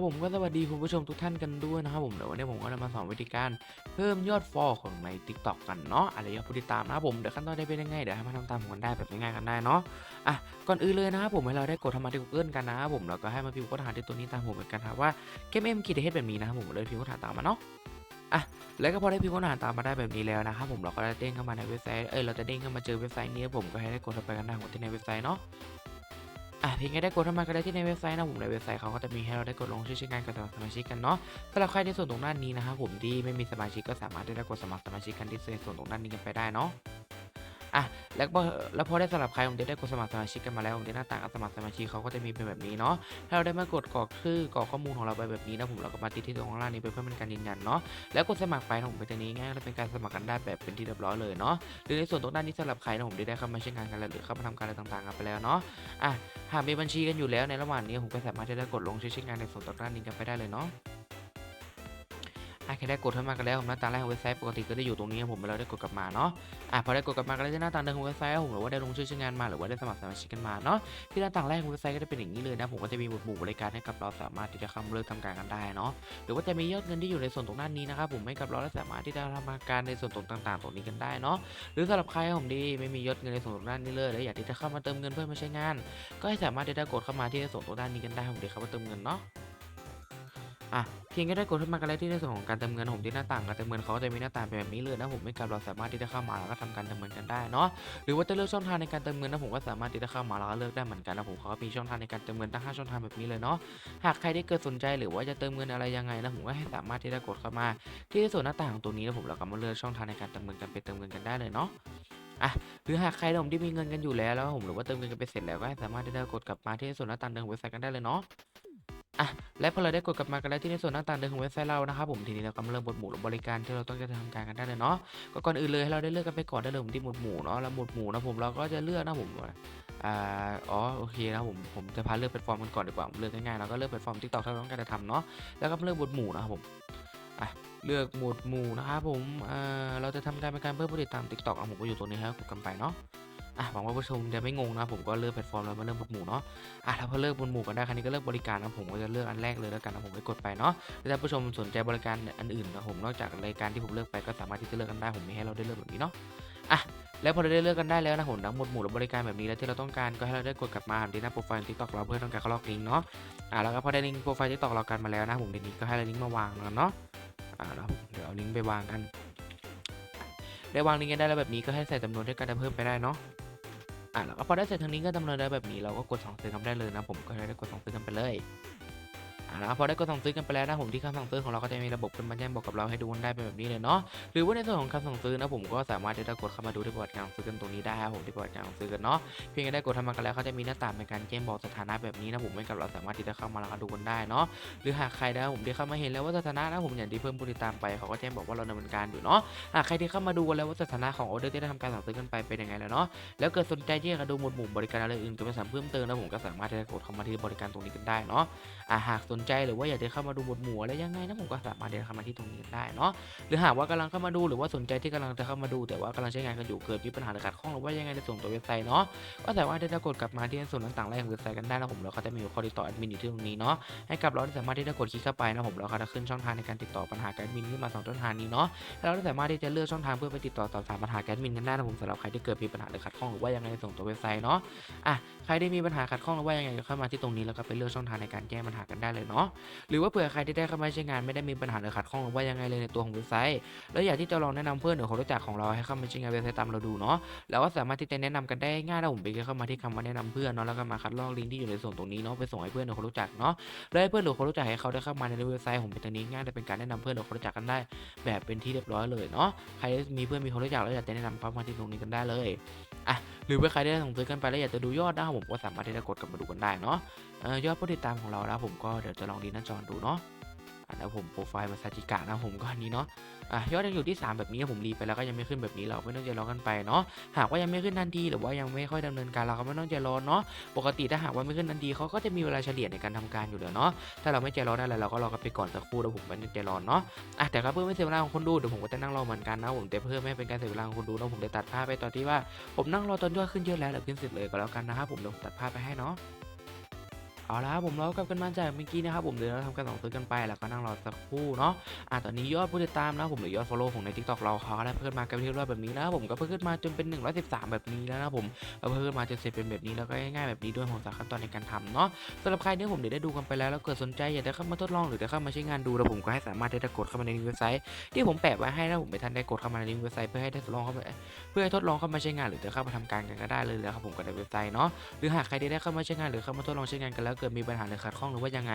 ครับผมก็สวัสดีคุณผู้ชมทุกท่านกันด้วยนะครับผมเดี๋ยววันนี้ผมก็จะมาสอนวิธีการเพิ่มยอดฟอลของใน Tik t o k กันเนาะอะไรยอดผู้ติดตามนะครับผมเดี๋ยวขั้นตอนได้เป็นยังไงเดี๋ยวให้มาทำตามผมกันได้แบบง่ายๆกันได้เนาะอะก่อนอื่นเลยนะครับผมให้เราได้กดทำมาที่ Google กันนะครับผมแล้วก็ให้มาพิมพ์ค้นหาที่ตัวนี้ตามผมเหมือนกันครับว่าเกมเอ็มกีเฮดแบบนี้นะครับผมเลยพิมพ์ค้นหาตามมาเนาะอะแล้วก็พอได้พิมพ์ค้นหาตามมาได้แบบนี้แล้วนะครับผมเราก็ได้เด้งเข้ามาในเว็บไซต์เอ้ยเราจะเด้งเข้ามาเจอเว็บไซต์นี้ผมก็ให้ได้กดเข้าไปกันได้ผมที่ในเว็บไซต์เนาะ อะเพียงแค่ได้กดเข้ามาก็ได้ที่ในเว็บไซต์นะผมในเว็บไซต์เขาก็จะมีให้เราได้กดลงชื่อชื่องานกับสมัครสมาชิกกันเนาะสำหรับใครในส่วนตรงด้านนี้นะครับผมที่ไม่มีสมาชิกก็สามารถได้กดสมัครสมาชิกกันที่ส่วนตรงด้านนี้กันไปได้เนาะ อะแล้วพอแล้วพอได้สำหรับใครผมจะได้กดสมัครสมาชิกกันมาแล้วผมจะหน้าต่างกับสมัครสมาชิกเขาก็จะมีเป็นแบบนี้เนาะถ้าเราได้มากดกรอกชื่อกรอกข้อมูลของเราไปแบบนี้นะผมเราก็มาติดที่ตรงข้างล่างนี้ไปเพื่อเป็นการยืนยันเนาะแล้วกดสมัครไปนะผมเป็นตัวนี้ง่ายและเป็นการสมัครกันได้แบบเป็นที่เรียบร้อยเลยเนาะหรือในส่วนตรงด้านนี้สำหรับใครนะผมได้ได้เข้ามาใช้งานกันแล้วหรือเข้ามาทำการอะไรต่างๆกันไปแล้วเนาะอะหากมีบัญชีกันอยู่แล้วในระหว่างนี้ผมก็สามารถที่จะกดลงชื่อชื่องานในส่วนต่อด้านนี้กันไปได้เลยเนาะ แค่ได้กดเข้ามากันแล้วผมหน้าตาแรกของเว็บไซต์ปกติก็ได้อยู่ตรงนี้ผมเราได้กดกลับมาเนาะอะพอได้กดกลับมาก็ได้หน้าตาเดิมของเว็บไซต์ผมหรือว่าได้ลงชื่อชื่องานมาหรือว่าได้สมัครสมาชิกกันมาเนาะที่หน้าต่างแรกของเว็บไซต์ก็จะเป็นอย่างนี้เลยนะผมก็จะมีหมวดหมู่บริการให้กับเราสามารถที่จะเข้ามาเลือกทำการกันได้เนาะหรือว่าจะมียอดเงินที่อยู่ในส่วนตรงด้านนี้นะครับผมให้กับเราและสามารถที่จะทำการในส่วนตรงต่าง ๆ ตรงนี้กันได้เนาะหรือสำหรับใครผมดีไม่มียอดเงินในส่วนตรงด้านนี้เลยและอยากที่จะเข้ามาเติมเงินเพื่อมาใช้งาน ก็ให้สามารถที่จะกดเข้ามาที่ในส่วนตรงด้านนี้กันได้ผมเดี๋ยวเข้ามาเติมเงินเนาะ อะเพียงแค่ได้กดเข้ามากันแล้วที่ในส่วนของการเติมเงินผมที่หน้าต่างการเติมเงินเขาจะมีหน้าต่างเป็นแบบนี้เลยนะผมไม่กับเราสามารถที่จะเข้ามาแล้วก็ทำการเติมเงินกันได้เนาะหรือว่าจะเลือกช่องทางในการเติมเงินนะผมก็สามารถที่จะเข้ามาแล้วก็เลือกได้เหมือนกันนะผมเขาก็มีช่องทางในการเติมเงินตั้ง5ช่องทางแบบนี้เลยเนาะหากใครได้เกิดสนใจหรือว่าจะเติมเงินอะไรยังไงนะผมก็ให้สามารถที่จะกดเข้ามา ที่ในส่วนหน้าต่างของตัวนี้นะผมเราก็มาเลือกช่องทางในการเติมเงินกันไปเติมเงินกันได้เลยเนาะอะหรือหากใครผมที่มีเงินกันอยู่แล้วแล้วผมหรือว่าเติมเงินกันไปเสร็จแล้วก็สามารถที่จะกดกลับมาที่ส่วนหน้าต่างเดิมของเว็บไซต์กันได้เลยเนาะ อะและพอเราได้กดกลับมากันแล้วที่ในส่วนหน้าต่างเดิมของเว็บไซต์เรานะครับผมทีนี้เราก็มาเริ่มหมวดหมู่หรือบริการที่เราต้องจะทำการกันได้เลยเนาะก็ก่อนอื่นเลยให้เราได้เลือกกันไปก่อนได้เลยผมที่หมวดหมู่เนาะแล้วหมวดหมู่นะผมเราก็จะเลือกนะผมอ่าอ๋อโอเคนะผมผมจะพาเลือกแพลตฟอร์มกันก่อนดีกว่าเลือกง่ายๆเราก็เลือกแพลตฟอร์ม TikTok ที่เราต้องการจะทำเนาะแล้วก็เลือกหมวดหมู่นะครับผมอะเลือกหมวดหมู่นะครับผมอ่าเราจะทำการเป็นการเพิ่มผู้ติดตาม TikTok อะผมก็อยู่ตรงนี้ครับกดกันไปเนาะ อะหวังว่าผู้ชมจะไม่งงนะผมก็เลือกแพลตฟอร์มแล้วมาเลือกหมวดหมู่เนาะอะถ้าพอเลือกบนหมู่กันได้ครั้นี้ก็เลือกบริการนะผมก็จะเลือกอันแรกเลยแล้วกันนะผมไปกดไปเนาะถ้าผู้ชมสนใจบริการอันอื่นนะผมนอกจากรายการที่ผมเลือกไปก็สามารถที่จะเลือกกันได้ผมมีให้เราได้เลือกแบบนี้เนาะอะแล้วพอเราได้เลือกกันได้แล้วนะผมทั้งหมดหมู่และบริการแบบนี้แล้วที่เราต้องการก็ให้เราได้กดกลับมาที่หน้าโปรไฟล์ทิกตอกเราเพื่อต้องการเขาล็อกลิงก์เนาะอะแล้วก็พอได้ลิงก์โปรไฟล์ทิกตอกเรากันมาแล้วนะผมทีนี้ก็ให้เราลิงก์มาวางกันเนาะอะแล้วเดี๋ยวเอาลิงก์ไปวางกันได้วางลิงก์กันได้แล้วแบบนี้ก็ให้ใส่จำนวนที่การจะเพิ่มไปได้เนาะ อะแล้วก็พอได้เสร็จทางนี้ก็ดำเนินได้แบบนี้เราก็กดสองเซื้อกันได้เลยนะผมก็ได้กดสองเซื้อกันไปเลย อะพอได้กดสั่งซื้อกันไปแล้วนะผมที่คำสั่งซื้อของเราก็จะมีระบบขึ้นมาแจ้งบอกกับเราให้ดูได้เป็นแบบนี้เลยเนาะหรือว่าในส่วนของคำสั่งซื้อนะผมก็สามารถที่จะกดเข้ามาดูที่ประวัติการสั่งซื้อกันตรงนี้ได้ครับผมที่ประวัติการสั่งซื้อกันเนาะเพียงแค่ได้กดทำมากันแล้วเขาจะมีหน้าต่างในการแจ้งบอกสถานะแบบนี้นะผมไม่กับเราสามารถที่จะเข้ามาแล้วก็ดูกันได้เนาะหรือหากใครนะผมที่เข้ามาเห็นแล้วว่าสถานะนะผมอย่างที่เพิ่มผู้ติดตามไปเขาก็แจ้งบอกว่าเราดำเนินการอยู่เนาะหากใครที่เข้ามาดูแล้วว่าสถานะของออเดอร์ที่ได้ทำการสั่งซื้อกันไปเป็นยังไงแล้วเนาะแล้วเกิดสนใจที่จะดูหมวดหมู่บริการอะไรอื่นก็ไปสั่งเพิ่มเติมนะผมก็สามารถที่จะกดเข้ามาที่บริการตรงนี้กันได้เนาะหากสนนใจหรือว่าอยากจะเข้ามาดูหมวดหมู่อะไรยังไงนะผมก็สามารถที่จะเข้ามาที่ตรงนี้ได้เนาะหรือหากว่ากำลังเข้ามาดูหรือว่าสนใจที่กำลังจะเข้ามาดูแต่ว่ากำลังใช้งานกันอยู่เกิดมีปัญหาหรือขัดข้องหรือว่ายังไงในส่วนตัวเว็บไซต์เนาะก็สามารถที่จะกดกลับมาที่ส่วนต่างๆแรกของเว็บไซต์กันได้นะผมแล้วก็จะมีข้อติดต่อแอดมินอยู่ที่ตรงนี้เนาะให้กับเราที่สามารถที่จะกดคลิกเข้าไปนะผมแล้วก็จะขึ้นช่องทางในการติดต่อปัญหาแอดมินขึ้นมาสองช่องทางนี้เนาะแล้วเราสามารถที่จะเลือกช่องทางเพื่อไปติดต่อสอบถามปัญหาแอดมินกันได้นะผมสำหรับใครที่เกิดมีปัญหาหรือขัดข้องหรือว่ายังไงในส่วนตัวเว็บไซต์เนาะอะใครได้มีปัญหาขัดข้องหรือว่ายังไงก็เข้ามาที่ตรงนี้แล้วก็ไปเลือกช่องทางในการแก้ปัญหากันได้เลยเนาะหรือว่าเผื่อใครที่ได้เข้ามาใช้งานไม่ได้มีปัญหาหรือขัดข้องหรือว่ายังไงเลยในตัวของเว็บไซต์ แล้วอยากที่จะลองแนะนำเพื่อนหรือคนรู้จักของเราให้เข้ามาใช้งานเว็บไซต์ตามเราดูเนาะแล้วก็สามารถที่จะแนะนำกันได้ง่ายนะผมไปเข้ามาที่คำว่าแนะนำเพื่อนเนาะแล้วก็มาคัดลอกลิงก์ที่อยู่ในส่วนตรงนี้เนาะไปส่งให้เพื่อนหรือคนรู้จักเนาะแล้วให้เพื่อนหรือคนรู้จักให้เขาได้เข้ามาในเว็บไซต์ผมเป็นตรงนี้ง่ายจะเป็นการแนะนำเพื่อนหรือคนรู้จักกันได้ แบบเป็นที่เรียบร้อยเลยเนาะใครมีเพื่อนมีคนรู้จักแล้วอยากจะแนะนำเข้ามาที่ตรงนี้กันได้เลยอะหรือว่าใครได้ส่งซื้อกันไปแล้วอยากจะดูยอดนะผมก็สามารถที่จะกดกลับมาดูกันได้เนาะยอดผู้ติดตามของเรานะผมก็เดี๋ยวจะลองดีหน้าจอดูเนาะแล้วผมโปรไฟล์มาซาจิกะนะผมก็อันนี้เนาะอะยอดยังอยู่ที่ 3 แบบนี้ผมรีไปแล้วก็ยังไม่ขึ้นแบบนี้เราไม่ต้องใจร้อนกันไปเนาะหากว่ายังไม่ขึ้นทันทีหรือว่ายังไม่ค่อยดำเนินการเราก็ไม่ต้องใจร้อนเนาะปกติถ้าหากว่าไม่ขึ้นทันทีเขาก็จะมีเวลาเฉลี่ยในการทำการอยู่แล้วเนาะถ้าเราไม่ใจร้อนอะไรเราก็รอกันไปก่อนสักครู่แล้วผมไม่ต้องใจร้อนเนาะอะแต่ก็เพื่อไม่เสียเวลาของคนดูเดี๋ยวผมก็จะนั่งรอเหมือนกันนะผมแต่เพื่อไม่ให้เป็นการเสียเวลาของคนดูเนาะผมจะตัดภาพไปตอนที่ว่าผมนั่งรอตอนยอดขึ้นเยอะแล้วเดี๋ยวขึ้นเสร็จเลยก็แล้วกันนะครับผมเดี๋ยวผมตัดภาพไปให้เนาะ เอาละผมเรากลับกันมาจากเมื่อกี้นะครับผมเดี๋ยวเราทำการสั่งซื้อกันไปแล้วก็นั่งรอสักครู่เนาะอะตอนนี้ยอดผู้ติดตามนะผมหรือยอด follow ของใน TikTok เราเขาได้เพิ่มมากันเรียบร้อยๆแบบนี้นะครับผมก็เพิ่มขึ้นมาจนเป็น 113 แบบนี้แล้วนะผมก็เพิ่มขึ้นมาจนเสร็จเป็นแบบนี้แล้วก็ง่ายๆแบบนี้ด้วยผมจากขั้นตอนในการทำเนาะสำหรับใครเนี่ผมเดี๋ยวได้ดูกันไปแล้วแล้วเกิดสนใจอยากจะเข้ามาทดลองหรือจะเข้ามาใช้งานดูแล้วผมก็ให้สามารถได้กดเข้ามาในเว็บไซต์ที่ผมแปะไว้ให้นะผมไปทันได้กดเข้ามาในเว็บไซต์เพื่อให้ได้ทดลองเข้าไปเพื่อให้ทดลองเข้ามาใช้งานหรือจะเข้ามาทำการกันก็ได้เลยนะครับผมกับในเว็บไซต์เนาะหรือหากใครที่ได้เข้ามาใช้งานหรือเข้ามาทดลองใช้งานกันแล้วเกิดมีปัญหาหรือขัดข้องหรือว่ายังไง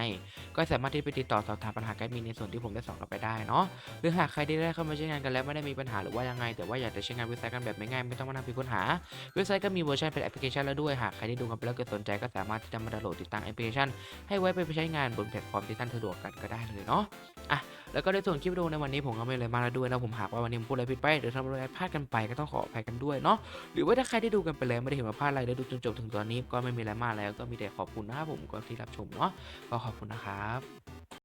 ก็สามารถที่ไปติดต่อสอบถามปัญหาการมีในส่วนที่ผมได้สอนเราไปได้เนาะหรือหากใครที่ได้เข้ามาใช้งานกันแล้วไม่ได้มีปัญหาหรือว่ายังไง แต่ว่าอยากจะใช้งานเว็บไซต์กันแบบง่ายไม่ต้องมานั่งพิมพ์ค้นหาเว็บไซต์ก็มีเวอร์ชันเป็นแอปพลิเคชันแล้วด้วยหากใครที่ดูกันไปแล้วเกิดสนใจก็สามารถที่จะมาดาวน์โหลดติดตั้งแอปพลิเคชันให้ไว้ไปใช้งานบนแพลตฟอร์มที่ท่านสะดวกกันก็ได้เลยเนาะอะแล้วก็ในส่วนคลิปวิดีโอในวันนี้ผมก็ไม่เลยมาแล้วด้วยนะผมหากว่าวันนี้ผมพูดอะไรผิดไปหรือทำอะไรพลาดกันไปก็ต้องขออภัยกันด้วยเนาะหรือว่าถ้าใครได้ดูกันไปแล้วไม่ได้เห็นว่าพลาดอะไรได้ดูจนจบถึงตอนนี้ก็ไม่มีอะไรมากแล้ว ก็มีแต่ขอบคุณนะครับผมก็ที่รับชมเนาะก็ขอบคุณนะครับ